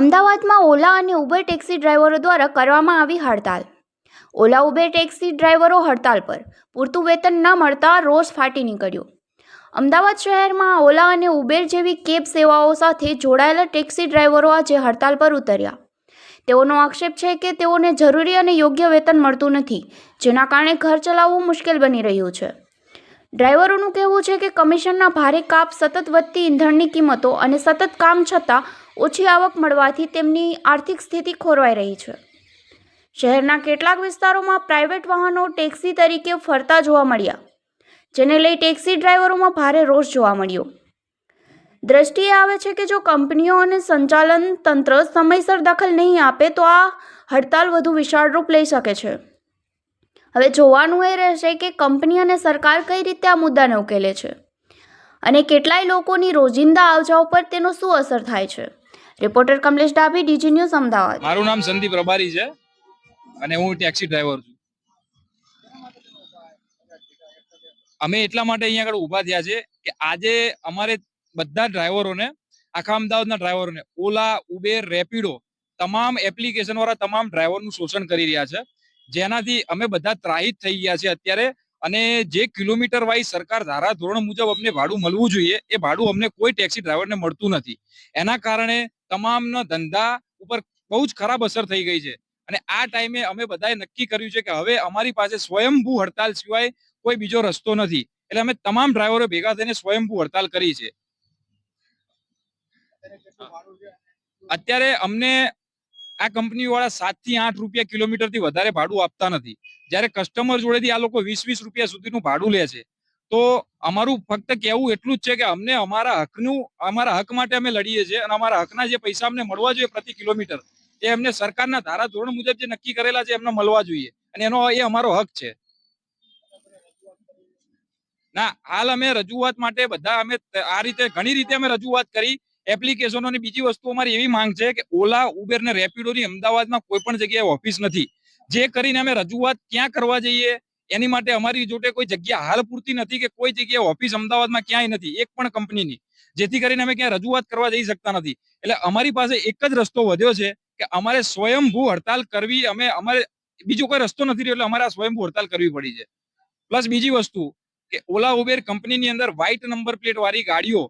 અમદાવાદમાં ઓલા અને Uber taxi ડ્રાઈવરો દ્વારા કરવામાં આવી હડતાલ. ઓલા, ઉબેર ટેક્સી ડ્રાઈવરો હડતાલ પર પૂરતું વેતન ન મળતા રોષ ફાટી નીકળ્યો. અમદાવાદ શહેરમાં ઓલા અને ઉબેર જેવી કેબ સેવાઓ સાથે જોડાયેલા ટેક્સી ડ્રાઈવરો આજે હડતાલ પર ઉતર્યા. તેઓનો આક્ષેપ છે કે તેઓને જરૂરી અને યોગ્ય વેતન મળતું નથી, જેના કારણે ઘર ચલાવવું મુશ્કેલ બની રહ્યું છે. ડ્રાઈવરોનું કહેવું છે કે કમિશનના ભારે કાપ સતત વધતી ઈંધણની કિંમતો અને સતત કામ છતાં ઓછી આવક મળવાથી તેમની આર્થિક સ્થિતિ ખોરવાઈ રહી છે. શહેરના કેટલાક વિસ્તારોમાં પ્રાઇવેટ વાહનો ટેક્સી તરીકે ફરતા જોવા મળ્યા, જેને લઈ ટેક્સી ડ્રાઈવરોમાં ભારે રોષ જોવા મળ્યો. દ્રષ્ટિએ આવે છે કે જો કંપનીઓ અને સંચાલન તંત્ર સમયસર દખલ નહીં આપે તો આ હડતાલ વધુ વિશાળ રૂપ લઈ શકે છે. હવે જોવાનું એ રહેશે કે કંપની અને સરકાર કઈ રીતે આ મુદ્દાને ઉકેલે છે અને કેટલાય લોકોની રોજિંદા આવજાઓ પર તેનો શું અસર થાય છે. Reporter Kamlesh Dabhi, D G news Ahmedabad. મારું નામ સંદીપ રબારી છે અને હું ટેક્સી ડ્રાઈવર છું. અમે એટલા માટે અહીંયા આગળ ઊભા થયા છે કે આજે અમારે બધા ડ્રાઈવરોને, આખા અમદાવાદના ડ્રાઈવરોને, ઓલા, ઉબેર, રેપિડો તમામ એપ્લિકેશન વાળા તમામ ડ્રાઈવરનું શોષણ કરી રહ્યા છે. જેનાથી અમે બધા ત્રાહિત થઈ ગયા છે અત્યારે અને જે કિલોમીટર વાઇઝ સરકાર ધારા ધોરણ મુજબ અમને ભાડું મળવું જોઈએ એ ભાડું અમને કોઈ ટેક્સી ડ્રાઈવરને મળતું નથી. એના કારણે તમામના ધંધા ઉપર બહુ જ ખરાબ અસર થઈ ગઈ છે. અને આ ટાઈમે અમે બધાએ નક્કી કર્યું છે કે હવે અમારી પાસે સ્વયંભૂ હડતાલ સિવાય કોઈ બીજો રસ્તો નથી. એટલે અમે તમામ ડ્રાઈવરો ભેગા થઈને સ્વયંભૂ હડતાલ કરી છે? અત્યારે અમને આ કંપની વાળા સાતથી આઠ રૂપિયા કિલોમીટરથી વધારે ભાડું આપતા નથી. જ્યારે કસ્ટમર જોડેથી આ લોકો વીસ વીસ રૂપિયા સુધીનું ભાડું લે છે. તો અમારું ફક્ત કહેવું એટલું જ છે કે અમને અમારા હકનું, અમારા હક માટે અમે લડીએ છીએ અને અમારા હકના જે પૈસા અમને મળવા જોઈએ પ્રતિ કિલોમીટર, એ અમને સરકારના ધારા ધોરણ મુજબ જે નક્કી કરેલા છે એમને મળવા જોઈએ. અને એનો એ અમારો હક છે. ના, હાલ અમે રજૂઆત માટે બધા અમે આ રીતે ઘણી રીતે અમે રજૂઆત કરી એપ્લિકેશનો ની બીજી વસ્તુ અમારી એવી માંગ છે કે ઓલા ઉબેર ને રેપિડો ની અમદાવાદમાં કોઈ પણ જગ્યાએ ઓફિસ નથી. જે કરીને અમે રજૂઆત ક્યાં કરવા જઈએ, એની માટે અમારી જોડે કોઈ જગ્યા હાલ પૂરતી નથી કે કોઈ જગ્યાએ ઓફિસ અમદાવાદમાં ક્યાંય નથી, એક પણ કંપનીની જેથી કરીને અમે ક્યાં રજૂઆત કરવા જઈ શકતા નથી. એટલે અમારી પાસે એક જ રસ્તો વધ્યો છે કે અમારે સ્વયંભૂ હડતાલ કરવી, અમે અમારે બીજો કોઈ રસ્તો નથી રહ્યો એટલે અમારે સ્વયંભૂ હડતાલ કરવી પડી છે. પ્લસ બીજી વસ્તુ કે ઓલા ઉબેર કંપનીની અંદર વ્હાઇટ નંબર પ્લેટ વાળી ગાડીઓ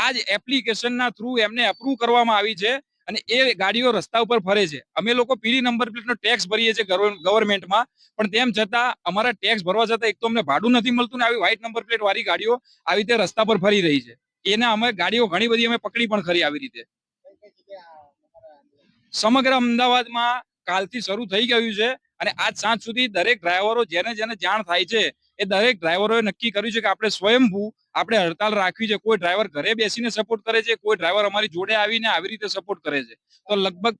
આ જ એપ્લિકેશનના થ્રુ એમને અપ્રૂવ કરવામાં આવી છે અને એ ગાડીઓ રસ્તા ઉપર ફરે છે. અમે લોકો પીડી નંબર પ્લેટનો ટેક્સ ભરીએ છીએ ગવર્મેન્ટમાં પણ તેમ છતાં અમારા ટેક્સ ભરવા છતાં એક તો અમને ભાડું નથી મળતું ને આવી વ્હાઇટ નંબર પ્લેટ વાળી ગાડીઓ આવી રીતે રસ્તા પર ફરી રહી છે. એને અમે ગાડીઓ ઘણી બધી અમે પકડી પણ ખરી આવી રીતે. સમગ્ર અમદાવાદમાં કાલથી શરૂ થઈ ગયું છે અને આજ સાંજ સુધી દરેક ડ્રાઈવરો જેને જેને જાણ થાય છે એ દરેક ડ્રાઈવરોએ નક્કી કર્યું છે કે આપણે સ્વયંભૂ આપણે હડતાલ રાખવી છે. કોઈ ડ્રાઈવર ઘરે બેસીને સપોર્ટ કરે છે, કોઈ ડ્રાઈવર અમારી જોડે આવીને આવી રીતે સપોર્ટ કરે છે. તો લગભગ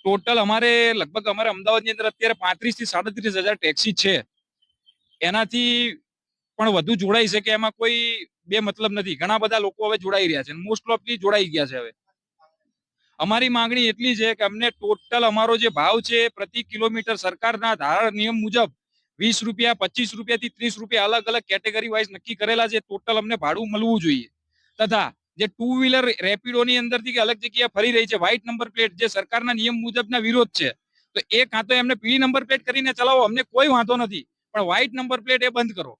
ટોટલ અમારે લગભગ અમારે અમદાવાદની અંદર અત્યારે પાંત્રીસથી સાડત્રીસ હજાર ટેક્સી છે. એનાથી પણ વધુ જોડાઈ શકે એમાં કોઈ બે મતલબ નથી. ઘણા બધા લોકો હવે જોડાઈ રહ્યા છે મોસ્ટ ઓફલી જોડાઈ ગયા છે હવે. અમારી માંગણી એટલી છે કે અમને ટોટલ અમારો જે ભાવ છે પ્રતિ કિલોમીટર સરકારના ધારા નિયમ મુજબ વીસ રૂપિયા, પચીસ રૂપિયા થી ત્રીસ રૂપિયા અલગ અલગ કેટેગરી વાઇઝ નક્કી કરેલા છે. ટોટલ અમને ભાડું મળવું જોઈએ. તથા જે ટુ વ્હીલર રેપિડો ની અંદરથી કે અલગ જગ્યાએ ફરી રહી છે વ્હાઇટ નંબર પ્લેટ જે સરકારના નિયમ મુજબના વિરોધ છે, તો એ કાં તો એમને પીળી નંબર પ્લેટ કરીને ચલાવો, અમને કોઈ વાંધો નથી. પણ વ્હાઇટ નંબર પ્લેટ એ બંધ કરો.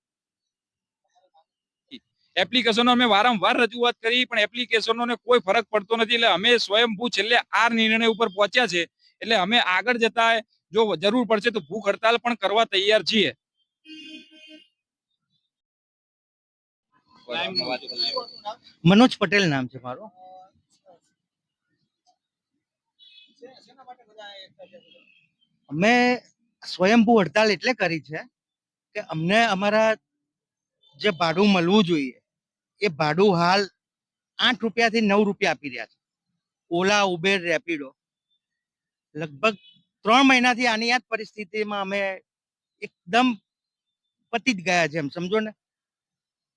એપ્લિકેશનો અમે વારંવાર રજૂઆત કરી, પણ એપ્લિકેશનોને કોઈ ફરક પડતો નથી. એટલે અમે સ્વયંભૂ છેલ્લે આ નિર્ણય ઉપર પહોંચ્યા છે. એટલે અમે આગળ જતા જો જરૂર પડશે તો ભૂખ હડતાલ પણ કરવા તૈયાર છીએ. મનોજ પટેલ નામ છે મારો. અમે સ્વયંભૂ હડતાલ એટલે કરી છે કે અમને અમારા જે ભાડું મળવું જોઈએ એ ભાડું હાલ આઠ રૂપિયાથી નવ રૂપિયા આપી રહ્યા છે. ઓલા ઉબેર રેપિડો. લગભગ ત્રણ મહિનાથી આની આ જ પરિસ્થિતિમાં અમે એકદમ પતી જ ગયા છે એમ, સમજો ને?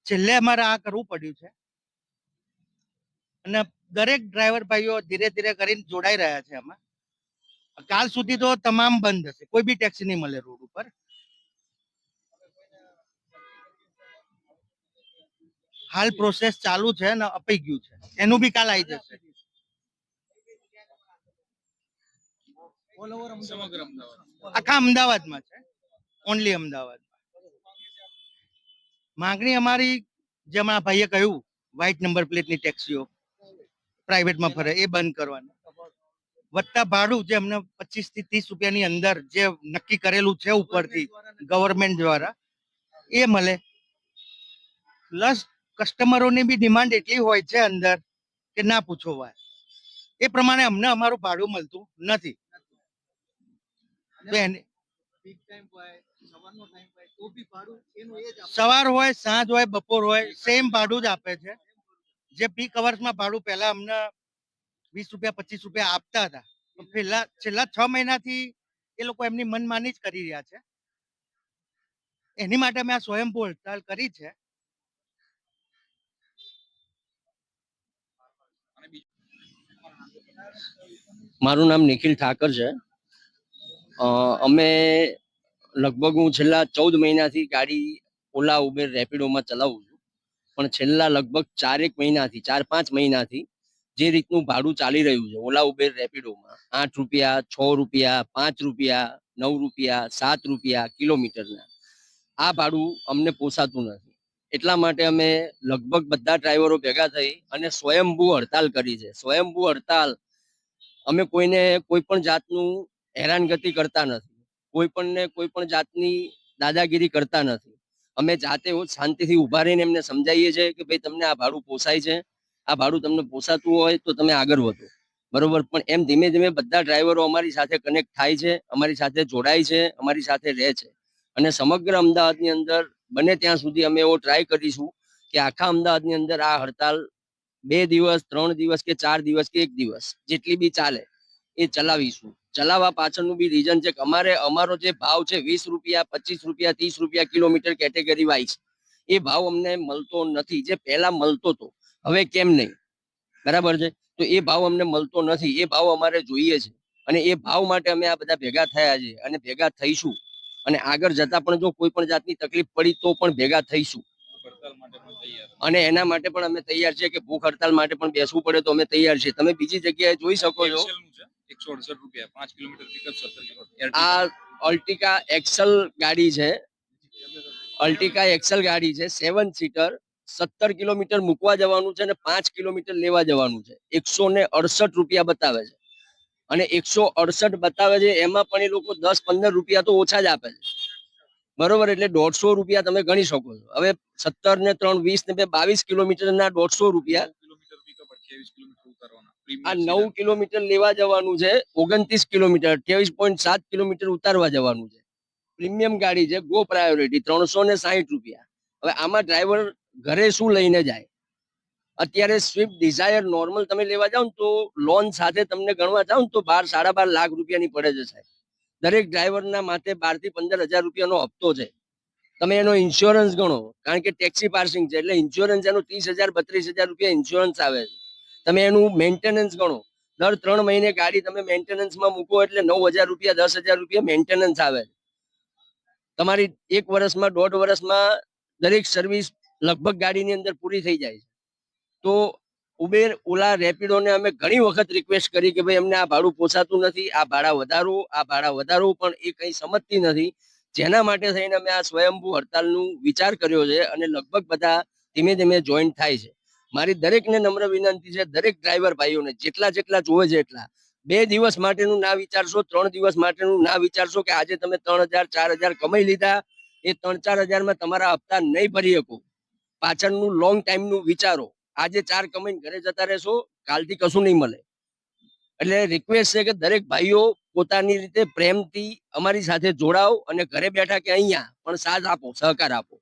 છેલ્લે અમારે આ કરવું પડ્યું છે. અને દરેક ડ્રાઈવર ભાઈઓ ધીરે ધીરે કરીને જોડાઈ રહ્યા છે આમાં. કાલ સુધી તો તમામ બંધ હશે, કોઈ બી ટેક્સી નહીં મળે રોડ ઉપર. હાલ પ્રોસેસ ચાલુ છે અને અપાઈ ગયું છે. એનું બી કાલ આવી જશે. સમગ્ર અમદાવાદ. આખા અમદાવાદમાં છે. ઓનલી અમદાવાદ. માંગણી અમારી જેમ આ ભાઈએ કહ્યું વ્હાઇટ નંબર પ્લેટની ટેક્સીઓ પ્રાઇવેટમાં ફરે એ બંધ કરવાની. વધતા ભાડું જે અમને પચીસથી ત્રીસ રૂપિયાની અંદર જે નક્કી કરેલું છે ઉપરથી ગવર્મેન્ટ દ્વારા એ મળે. પ્લસ કસ્ટમરોની બી ડિમાન્ડ એટલી હોય છે અંદર કે ના પૂછો વાત. એ પ્રમાણે અમને અમારું ભાડું મળતું નથી. તો સવાર હોય સાંજ હોય બપોર હોય સેમ ભાડું જ આપે. છે. જે પીક અવર્સમાં ભાડું પહેલા અમને વીસ રૂપિયા પચીસ રૂપિયા આપતા હતા. પણ પેલા છેલ્લા છ મહિનાથી એ લોકો એમની મનમાની જ કરી રહ્યા છે. એની માટે અમે આ સ્વયંભૂ હડતાલ કરી છે. મારું નામ નિખિલ ઠાકર છે. અમે લગભગ હું છેલ્લા ચૌદ મહિનાથી ગાડી ઓલા, ઉબેર રેપિડોમાં ચલાવું છું. પણ છેલ્લા લગભગ ચારેક મહિનાથી, ચાર પાંચ મહિનાથી જે રીતનું ભાડું ચાલી રહ્યું છે, ઓલા, ઉબેર રેપિડોમાં, આઠ રૂપિયા, છ રૂપિયા, પાંચ રૂપિયા, નવ રૂપિયા, સાત રૂપિયા કિલોમીટરના, આ ભાડું અમને પોસાતું નથી. એટલા માટે અમે લગભગ બધા ડ્રાઈવરો ભેગા થઈ અને સ્વયંભૂ હડતાલ કરી છે. સ્વયંભૂ હડતાલ, અમે કોઈને કોઈ પણ જાતનું હેરાનગતિ કરતા નથી. કોઈ પણને કોઈ પણ જાતની દાદાગીરી કરતા નથી. અમે જાતે શાંતિથી ઊભા રહીને એમને સમજાવીએ છીએ કે ભાઈ તમને આ ભાડું પોસાય છે. આ ભાડું તમને પોસાતું હોય તો તમે આગળ વધો. બરોબર? પણ એમ ધીમે ધીમે બધા ડ્રાઈવરો અમારી સાથે કનેક્ટ થાય છે, અમારી સાથે જોડાય છે, અમારી સાથે રહે છે. અને સમગ્ર અમદાવાદની અંદર બને ત્યાં સુધી અમે એવો ટ્રાય કરીશું કે આખા અમદાવાદની અંદર આ હડતાલ બે દિવસ, ત્રણ દિવસ કે ચાર દિવસ કે એક દિવસ જેટલી બી ચાલે એ ચલાવીશું. ચલાવવા પાછળનું બી રીઝન છે અમારે, અમારો જે ભાવ છે વીસ રૂપિયા, પચીસ રૂપિયા, ત્રીસ રૂપિયા કિલોમીટર કેટેગરી વાઇઝ એ ભાવ અમને મળતો નથી. જે પહેલા મળતો હતો હવે કેમ નહીં? બરાબર છે? તો એ ભાવ અમને મળતો નથી. એ ભાવ અમારે જોઈએ છે. અને એ ભાવ માટે અમે આ બધા ભેગા થયા છે અને ભેગા થઈશું. અને આગળ જતા પણ જો કોઈ પણ જાતની તકલીફ પડી તો પણ ભેગા થઈશું. અને એના માટે પણ અમે તૈયાર છીએ કે ભૂખ હડતાલ માટે પણ બેસવું પડે તો અમે તૈયાર છીએ. તમે બીજી જગ્યાએ જોઈ શકો છે? આ અલ્ટિકા એક્સલ ગાડી છે. અલ્ટિકા એક્સલ ગાડી છે સેવન સીટર સત્તર કિલોમીટર મૂકવા જવાનું છે અને પાંચ કિલોમીટર લેવા જવાનું છે. એકસો ને અડસઠ રૂપિયા બતાવે છે. અને એકસો અડસઠ બતાવે છે, એમાં પણ એ લોકો દસ પંદર રૂપિયા તો ઓછા જ આપે છે. બરોબર, એટલે દોઢસો રૂપિયા તમે ગણી શકો છો. હવે સત્તર ને ત્રણ, વીસ ને બે, બાવીસ કિલોમીટર ના દોઢસો રૂપિયા કિલોમીટર પિકઅપ અઠ્યાવીસ કિલોમીટર ઉતારવાના આ નવ કિલોમીટર લેવા જવાનું છે ઓગણત્રીસ કિલોમીટર અઠ્યાવીસ પોઈન્ટ સાત કિલોમીટર ઉતારવા જવાનું છે. પ્રીમિયમ ગાડી છે ગો પ્રાયોરિટી ત્રણસો ને સાહીઠ રૂપિયા. હવે આમાં ડ્રાઈવર ઘરે શું લઈને જાય? અત્યારે સ્વિફ્ટ ડિઝાયર નોર્મલ તમે લેવા જાઓ તો લોન સાથે તમને ગણવા જાઓ ને તો બાર સાડા બાર લાખ રૂપિયાની પડે છે સાહેબ. દરેક ડ્રાઈવરના માથે બારથી પંદર હજાર રૂપિયાનો હપ્તો છે. તમે એનો ઇન્સ્યોરન્સ ગણો કારણ કે ટેક્સી પાર્સિંગ છે એટલે ઇન્સ્યોરન્સ એનો ત્રીસ હજાર બત્રીસ હજાર રૂપિયા ઇન્સ્યોરન્સ આવે છે. તમે એનું મેન્ટેનન્સ ગણો. દર ત્રણ મહિને ગાડી તમે મેન્ટેનન્સમાં મૂકો એટલે નવ હજાર રૂપિયા, દસ હજાર રૂપિયા મેન્ટેનન્સ આવે. તમારી એક વર્ષમાં, દોઢ વર્ષમાં દરેક સર્વિસ લગભગ ગાડીની અંદર પૂરી થઈ જાય છે. તો ઉબેર ઓલા રેપિડોને અમે ઘણી વખત રિક્વેસ્ટ કરી કે ભાઈ, અમને આ ભાડું પોસાતું નથી, આ ભાડા વધારો, આ ભાડા વધારો, પણ એ કંઈ સમજતી નથી. જેના માટે થઈને અમે આ સ્વયંભૂ હડતાલનું વિચાર કર્યો છે અને લગભગ બધા ધીમે ધીમે જોઈન થાય છે. મારી દરેકને નમ્ર વિનંતી છે, દરેક ડ્રાઈવર ભાઈઓને, જેટલા જેટલા જોવે છે એટલા. બે દિવસ માટેનું ના વિચારશો, ત્રણ દિવસ માટેનું ના વિચારશો કે આજે તમે ત્રણ હજાર, ચાર હજાર કમાઈ લીધા, એ ત્રણ, ચાર હજારમાં તમારા હપ્તા નહીં ભરી શકો. પાછળનું લોંગ ટાઈમનું વિચારો. આજે ચાર કમાઈને ઘરે જતા રહેશો, કાલથી કશું નહીં મળે. એટલે રિક્વેસ્ટ છે કે દરેક ભાઈઓ પોતાની રીતે પ્રેમથી અમારી સાથે જોડાઓ અને ઘરે બેઠા કે અહીંયા, પણ સાથ આપો, સહકાર આપો.